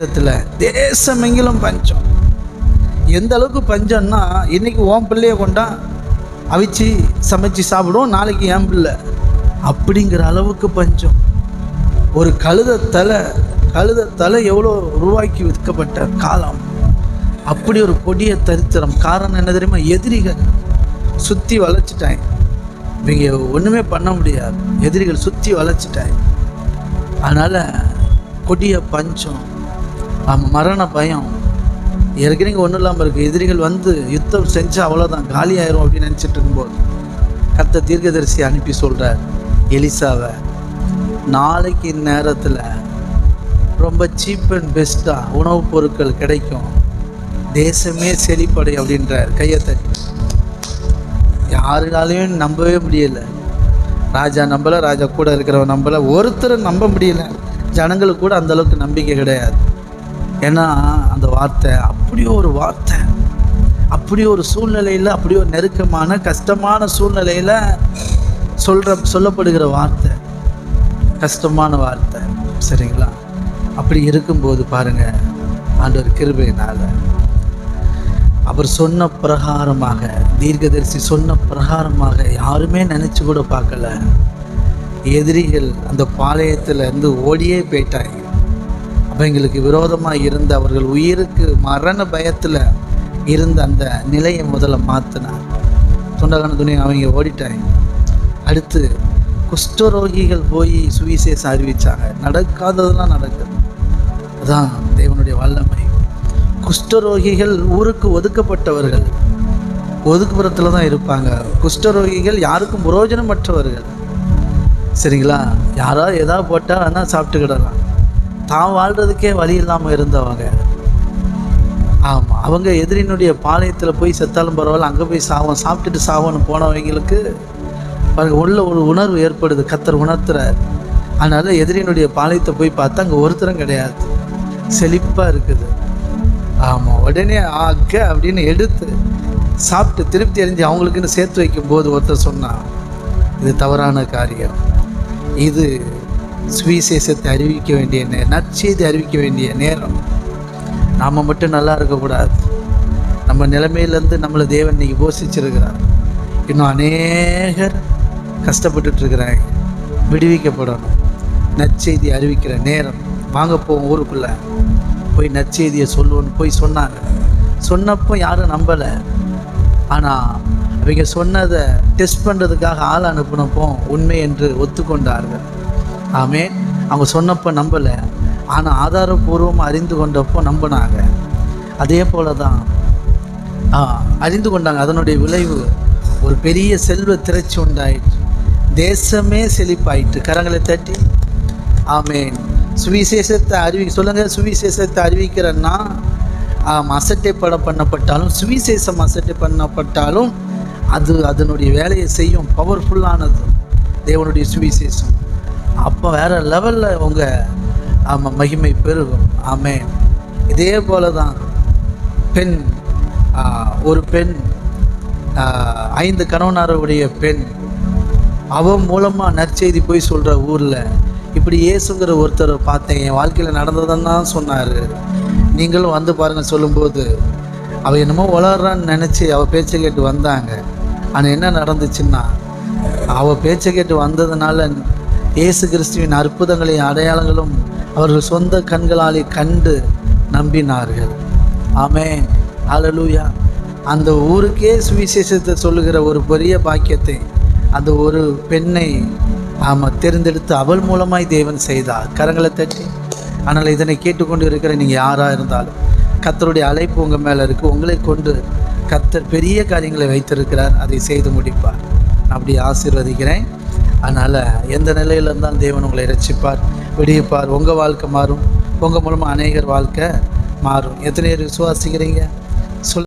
இடத்துல தேசமெங்கிலும் பஞ்சம். எந்த அளவுக்கு பஞ்சம்னா இன்னைக்கு ஓம் பிள்ளைய கொண்டா அவிச்சு சமைச்சு சாப்பிடுவோம் நாளைக்கு என் பிள்ளை. அப்படிங்கிற அளவுக்கு பஞ்சம். ஒரு கழுத தலை கழுத தலை எவ்வளோ உருவாக்கி விற்கப்பட்ட காலம். அப்படி ஒரு கொடிய தரித்திரம். காரணம் என்ன தெரியுமா? எதிரிகள் சுற்றி வளைச்சிட்டாங்க இவங்க ஒன்றுமே பண்ண முடியாது. எதிரிகள் சுற்றி வளைச்சிட்டாங்க அதனால் கொடிய பஞ்சம். அவன் மரண பயம். ஏற்கனவே ஒன்றும் இல்லாமல் இருக்குது எதிரிகள் வந்து யுத்தம் செஞ்சு அவ்வளோதான் காலி ஆயிரும் அப்படின்னு நினச்சிட்டு இருக்கும்போது கத்த தீர்க்கதரிசி அனுப்பி சொல்கிறார் எலிசாவை நாளைக்கு நேரத்தில் ரொம்ப சீப் அண்ட் பெஸ்ட்டாக உணவுப் பொருட்கள் கிடைக்கும். தேசமே செழிப்படை அப்படின்றார். கையை யாருனாலையும் நம்பவே முடியலை. ராஜா நம்பலை ராஜா கூட இருக்கிறவன் நம்பலை. ஒருத்தரை நம்ப முடியல. ஜனங்களுக்கு கூட அந்தளவுக்கு நம்பிக்கை கிடையாது. ஏன்னா அந்த வார்த்தை அப்படியோ ஒரு வார்த்தை. அப்படி ஒரு சூழ்நிலையில் அப்படி ஒரு நெருக்கமான கஷ்டமான சூழ்நிலையில் சொல்கிற சொல்லப்படுகிற வார்த்தை. கஷ்டமான வார்த்தை. சரிங்களா? அப்படி இருக்கும்போது பாருங்கள் ஆண்டவர் கிருபையினால் அவர் சொன்ன பிரகாரமாக தீர்க்கதரிசி சொன்ன பிரகாரமாக யாருமே நினச்சி கூட பார்க்கல. எதிரிகள் அந்த பாளையத்தில் இருந்து ஓடியே போயிட்டாங்க. அவங்களுக்கு விரோதமாக இருந்த அவர்கள் உயிருக்கு மரண பயத்தில் இருந்த அந்த நிலையை முதல்ல மாற்றினார் தொண்டகான துணி அவங்க ஓடிட்டாங்க. அடுத்து குஷ்டரோகிகள் போய் சுவிசேஷம் அறிவித்தாங்க நடக்காததெல்லாம் நடக்குது. அதான் தேவனுடைய வல்லமை. குஷ்டரோகிகள் ஊருக்கு ஒதுக்கப்பட்டவர்கள். ஒதுக்குப்புறத்தில் தான் இருப்பாங்க. குஷ்டரோகிகள் யாருக்கும் பிரயோஜனமற்றவர்கள் சரிங்களா? யாராவது எதாவது போட்டால் வேணால் சாப்பிட்டுக்கிடலாம். தான் வாழ்கிறதுக்கே வழி இல்லாமல் இருந்தவங்க. ஆமாம் அவங்க எதிரினுடைய பாளையத்தில் போய் செத்தாலும் பரவாயில்ல அங்கே போய் சாவோம் சாப்பிட்டுட்டு சாவோன்னு போனவங்களுக்கு பாருங்க உள்ள ஒரு உணர்வு ஏற்படுது. கத்தர் உணர்த்துறார். அதனால் எதிரினுடைய பாளையத்தை போய் பார்த்தா அங்கே ஒருத்தரும் கிடையாது. செழிப்பாக இருக்குது. ஆமாம் உடனே ஆக்க அப்படின்னு எடுத்து சாப்பிட்டு திருப்தி அடைஞ்சு அவங்களுக்குன்னு சேர்த்து வைக்கும் போது ஒருத்தர் சொன்னான் இது தவறான காரியம். இது சுவிசேஷத்தை அறிவிக்க வேண்டிய நே நற்செய்தி அறிவிக்க வேண்டிய நேரம். நாம் மட்டும் நல்லா இருக்கக்கூடாது. நம்ம நிலைமையிலேருந்து நம்மளை தேவன் இன்னைக்கு போஷிச்சிருக்கிறார். இன்னும் அநேகர் கஷ்டப்பட்டுட்டு இருக்கிறாங்க விடுவிக்கப்படணும். நற்செய்தி அறிவிக்கிற நேரம். வாங்க போவோம் ஊருக்குள்ளே. போய் நற்செய்தியை சொல்லுவோன்னு போய் சொன்னாங்க. சொன்னப்போ யாரும் நம்பலை. ஆனால் அவங்க சொன்னதை டெஸ்ட் பண்ணுறதுக்காக ஆள் அனுப்பினப்போ உண்மை என்று ஒத்துக்கொண்டார்கள். ஆமே அவங்க சொன்னப்போ நம்பலை. ஆனால் ஆதாரபூர்வமாக அறிந்து கொண்டப்போ நம்பினாங்க. அதே போல தான் ஆ, அறிந்து கொண்டாங்க. அதனுடைய விளைவு ஒரு பெரிய செல்வ திரைச்சி உண்டாயிற்று. தேசமே செழிப்பாயிட்டு கரங்களை தட்டி ஆமேன். சுவிசேஷத்தை அறிவி சொல்லுங்கள் சுவிசேஷத்தை அறிவிக்கிறன்னா அசட்டை பட பண்ணப்பட்டாலும் சுவிசேஷம் அசட்டை பண்ணப்பட்டாலும் அது அதனுடைய வேலையை செய்யும் பவர்ஃபுல்லானது தேவனுடைய சுவிசேஷம். அப்போ வேற லெவலில் உங்க ஆமாம் மகிமை பெருகும். ஆமே இதே போல தான் பெண் ஒரு பெண் ஐந்து கணவனாருடைய பெண் அவன் மூலமாக நற்செய்தி போய் சொல்கிற ஊரில் இப்படி ஏசுங்கிற ஒருத்தரை பார்த்தேன். என் வாழ்க்கையில் நடந்ததுன்னு தான் சொன்னார். நீங்களும் வந்து பாருங்கள் சொல்லும்போது அவள் என்னமோ வளர்றான்னு நினச்சி அவள் பேச்சை கேட்டு வந்தாங்க. ஆனால் என்ன நடந்துச்சுன்னா அவள் பேச்சை கேட்டு வந்ததுனால இயேசு கிறிஸ்துவின் அற்புதங்களையும் அடையாளங்களும் அவர்கள் சொந்த கண்களாலே கண்டு நம்பினார்கள். ஆமே அலலூயா அந்த ஊருக்கே சுவிசேஷத்தை சொல்லுகிற ஒரு பெரிய பாக்கியத்தை அந்த ஒரு பெண்ணை ஆமாம் தேர்ந்தெடுத்து அவள் மூலமாய் தேவன் செய்தார். கரங்களை தட்டி ஆனால் இதனை கேட்டுக்கொண்டு இருக்கிற நீங்கள் யாராக இருந்தாலும் கத்தருடைய அழைப்பு உங்கள் மேலே இருக்குது உங்களை கொண்டு கத்தர் பெரிய காரியங்களை வைத்திருக்கிறார். அதை செய்து முடிப்பார். நான் அப்படி ஆசீர்வதிக்கிறேன். அதனால் எந்த நிலையில் இருந்தாலும் தேவன் உங்களை இரட்சிப்பார் விடியப்பார் உங்கள் வாழ்க்கை மாறும். உங்கள் மூலமாக அநேகர் வாழ்க்கை மாறும். எத்தனை பேர் விசுவாசிக்கிறீங்க?